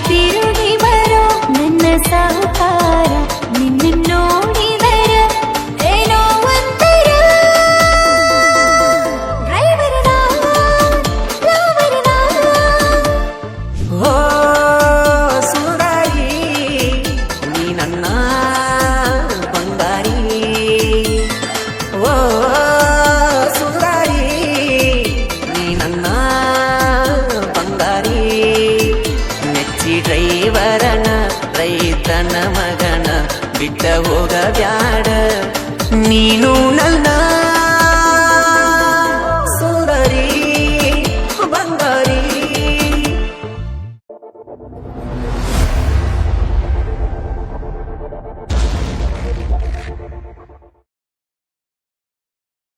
ತಿರುಗಿ ಡ್ರೈವರನ ರೈತನ ಮಗನ ಬಿಟ್ಟ ಹೋಗ ಬ್ಯಾಡ ನೀನು